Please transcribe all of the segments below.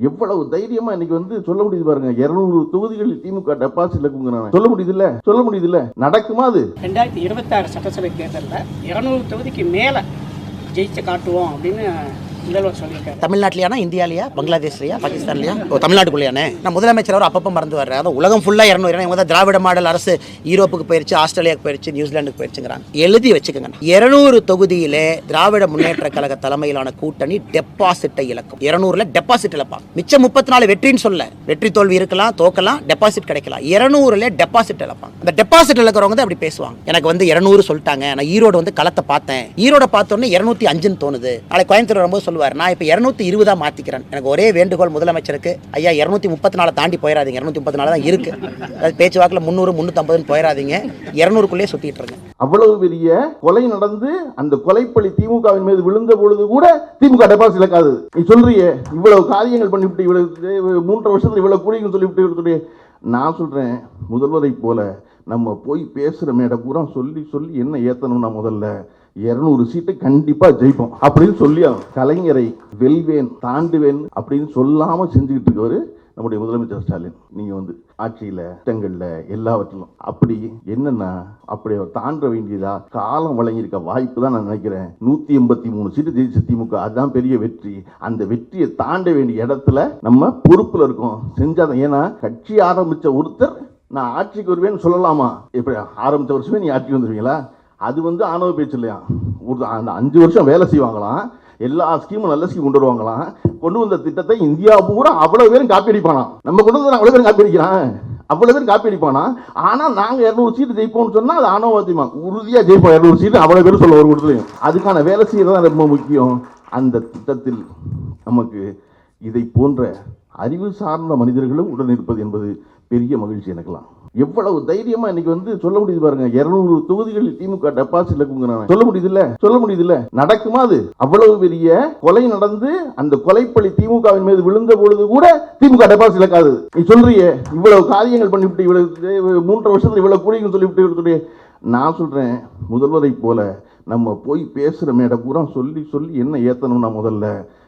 எவ்வளவு தைரியமா இன்னைக்கு வந்து சொல்ல முடியுது பாருங்க. இருநூறு தொகுதிகளில் திமுக டெபாசிட்ல குங்குறாங்க சொல்ல முடியுது இல்ல சொல்ல முடியுது இல்ல நடக்குமா அது? ரெண்டாயிரத்தி இருபத்தி ஆறு சட்டசபை தேர்தலில் இருநூறு தொகுதிக்கு மேல ஜெயிச்சு காட்டுவோம் அப்படின்னு தமிழ்நாட்டிலையானா இந்தியாலையா பங்களாதேஷ்லையா பாகிஸ்தான்லையா? ஓ தமிழ்நாட்டுக்குள்ளேயானே? நான் முதலமைச்சர் அவர் அப்பப்போ மறந்து வர்றேன் அதாவது உலகம் ஃபுல்லாக இரநூறு இவங்க தான் திராவிட மாடல் அரசு யூரோப்புக்கு போயிருச்சு ஆஸ்திரேலியாவுக்கு போயிருச்சு நியூசிலாந்துக்கு போயிடுச்சுங்கிறாங்க எழுதி வச்சுக்கோங்க இருநூறு தொகுதியிலே திராவிட முன்னேற்ற கழக தலைமையிலான கூட்டணி டெபாசிட்டை இழக்கும். இருநூறுல டெபாசிட் இழப்பாங்க. மிச்சம் முப்பத்தி நாலு வெற்றின்னு சொல்ல. வெற்றி தோல்வி இருக்கலாம் தோக்கலாம் டெபாசிட் கிடைக்கலாம். இருநூறுல டெபாசிட் இழப்பாங்க. அந்த டெபாசிட் இழக்கிறவங்க தான் அப்படி பேசுவாங்க. எனக்கு வந்து இருநூறு சொல்லிட்டாங்க. நான் ஈரோடு வந்து களத்தை பார்த்தேன். ஈரோட பார்த்தோன்னே இருநூத்தி அஞ்சுன்னு தோணுது. நாளைக்கு கோயம்புத்தூர் வரும்போது சொல்லுவார். நான் இப்போ இரநூத்தி இருபதா மாற்றிக்கிறேன் எனக்கு ஒரே வேண்டுகோள் முதலமைச்சருக்கு. ஐயா இரநூத்தி முப்பத்தி நாலு தாண்டி போயிடாதீங்க இரநூத்தி முப்பத்தி நாலு தான் இருக்கு. அதாவது பேச்சுவாக்கில் முந்நூறு முந்நூற்றம்பதுன்னு போயிடாதீங்க இரநூறுக்குள்ளே சுற்றிட்டு இருக்கேன் அவ்வளவு பெரிய கொலை நடந்து அந்த கொலைப்பழி திமுகவின் மீது விழுந்த பொழுது கூட திமுக டெபாசிட் இழக்காது. நீ சொல்றியே இவ்வளவு காரியங்கள் பண்ணிவிட்டு இவ்வளவு மூன்றரை வருஷத்துல இவ்வளவு கூலிகள் சொல்லிவிட்டு நான் சொல்றேன் முதல்வரை போல நம்ம போய் பேசுற மேடை பூரா சொல்லி சொல்லி என்ன ஏத்தணும்னா முதல்ல? இருநூறு சீட்டு கண்டிப்பா ஜெயிப்போம் அப்படின்னு சொல்லி கலைஞரை வெல்வேன் தாண்டுவேன் அப்படின்னு சொல்லாம செஞ்சுக்கிட்டு இருக்கவர் நம்முடைய முதலமைச்சர் ஸ்டாலின். நீங்க வந்து ஆட்சியில திட்டங்கள்ல எல்லாவற்றிலும் அப்படி என்னன்னா அப்படி அவர் தாண்ட வேண்டியதா காலம் வழங்கியிருக்க வாய்ப்பு தான் நான் நினைக்கிறேன். நூத்தி எண்பத்தி மூணு சீட்டு ஜெயிச்ச திமுக அதுதான் பெரிய வெற்றி. அந்த வெற்றியை தாண்ட வேண்டிய இடத்துல நம்ம பொறுப்புல இருக்கோம். செஞ்சாதான் ஏன்னா கட்சி ஆரம்பிச்ச ஒருத்தர் நான் ஆட்சிக்கு வருவேன்னு சொல்லலாமா? இப்படி ஆரம்பிச்ச வருஷமே நீ ஆட்சிக்கு வந்துருவீங்களா? அது வந்து ஆணவ பேச்சு இல்லையா? ஒரு அந்த அஞ்சு வருஷம் வேலை செய்வாங்களாம். எல்லா ஸ்கீமும் நல்ல ஸ்கீம் கொண்டு வருவாங்களாம். கொண்டு வந்த திட்டத்தை இந்தியா பூரா அவ்வளோ பேரும் காப்பி அடிப்பானாம். நம்ம கொண்டு வந்து அவ்வளோ பேரும் காப்பி அடிக்கிறான். அவ்வளோ பேரும் காப்பி அடிப்பானா ஆனால் நாங்கள் இரநூறு சீட்டு ஜெயிப்போம்னு சொன்னால் அது ஆணவத்தியமா உறுதியாக ஜெயிப்போம். இரநூறு சீட்டு அவ்வளோ பேரும் சொல்ல ஒரு கூட்டத்திலையும் அதுக்கான வேலை செய்யறது ரொம்ப முக்கியம். அந்த திட்டத்தில் நமக்கு இதை போன்ற அறிவு சார்ந்த மனிதர்களும் உடன் இருப்பது என்பது பெரிய மகிழ்ச்சி எனக்குலாம் எவ்வளவு தைரியமா இன்னைக்கு வந்து சொல்ல முடியுது பாருங்க. இருநூறு தொகுதிகளில் திமுக டெபாசிட்ல குங்குறாங்க சொல்ல முடியுது இல்ல சொல்ல முடியுது இல்ல நடக்குமா அது? அவ்வளவு பெரிய கொலை நடந்து அந்த கொலைப்பழி திமுகவின் மீது விழுந்த பொழுது கூட திமுக டெபாசிட் இழக்காது நீ சொல்றியே இவ்வளவு காரியங்கள் பண்ணிவிட்டு இவ்வளவு மூன்று வருஷத்துல இவ்வளவு கூலிகள் சொல்லிவிட்டு நான் சொல்றேன் முதல்வரை போல நம்ம போய் பேசுற மேடை பூரா சொல்லி சொல்லி என்ன ஏத்தணும்னா முதல்ல?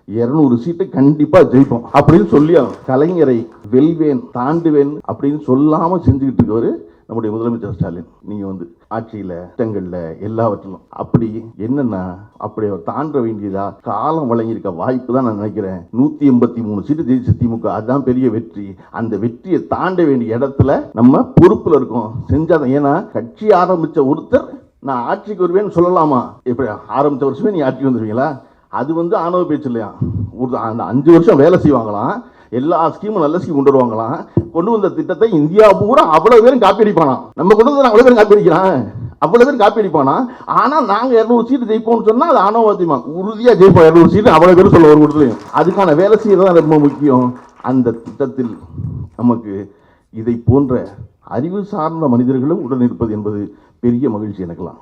இருநூறு சீட்டு கண்டிப்பா ஜெயிப்போம் அப்படின்னு சொல்லி கலைஞரை வெல்வேன் தாண்டுவேன் அப்படின்னு சொல்லாம செஞ்சுக்கிட்டு இருக்கவரு நம்முடைய முதலமைச்சர் ஸ்டாலின். நீங்க வந்து ஆட்சியில திட்டங்கள்ல எல்லாவற்றிலும் அப்படி என்னன்னா அப்படி அவர் தாண்ட வேண்டியதா காலம் வழங்கியிருக்க வாய்ப்பு தான் நான் நினைக்கிறேன். நூத்தி எண்பத்தி மூணு சீட்டு ஜெயிச்ச திமுக அதுதான் பெரிய வெற்றி. அந்த வெற்றியை தாண்ட வேண்டிய இடத்துல நம்ம பொறுப்புல இருக்கோம். செஞ்சாதான் ஏன்னா கட்சி ஆரம்பிச்ச ஒருத்தர் நான் ஆட்சிக்கு வருவேன்னு சொல்லலாமா? இப்படி ஆரம்பிச்ச வருஷமே நீ ஆட்சிக்கு வந்துருவீங்களா? அது வந்து ஆணவ பேச்சு இல்லையா? ஒரு அந்த அஞ்சு வருஷம் வேலை செய்வாங்களாம். எல்லா ஸ்கீமும் நல்ல ஸ்கீம் கொண்டு வருவாங்களாம். கொண்டு வந்த திட்டத்தை இந்தியா பூரா அவ்வளோ பேரும் காப்பி அடிப்பானாம். நம்ம கொண்டு வந்து அவ்வளோ பேரும் காப்பி அடிக்கிறான். அவ்வளோ பேரும் காப்பி அடிப்பானா ஆனால் நாங்கள் இரநூறு சீட்டு ஜெயிப்போம்னு சொன்னால் அது ஆணவத்தியமா உறுதியாக ஜெயிப்போம் இரநூறு சீட்டு அவ்வளோ பேரும் சொல்ல ஒரு கூட்டத்திலையும் அதுக்கான வேலை செய்யறது ரொம்ப முக்கியம். அந்த திட்டத்தில் நமக்கு இதை போன்ற அறிவு சார்ந்த மனிதர்களும் உடன் இருப்பது என்பது பெரிய மகிழ்ச்சி எனக்குலாம்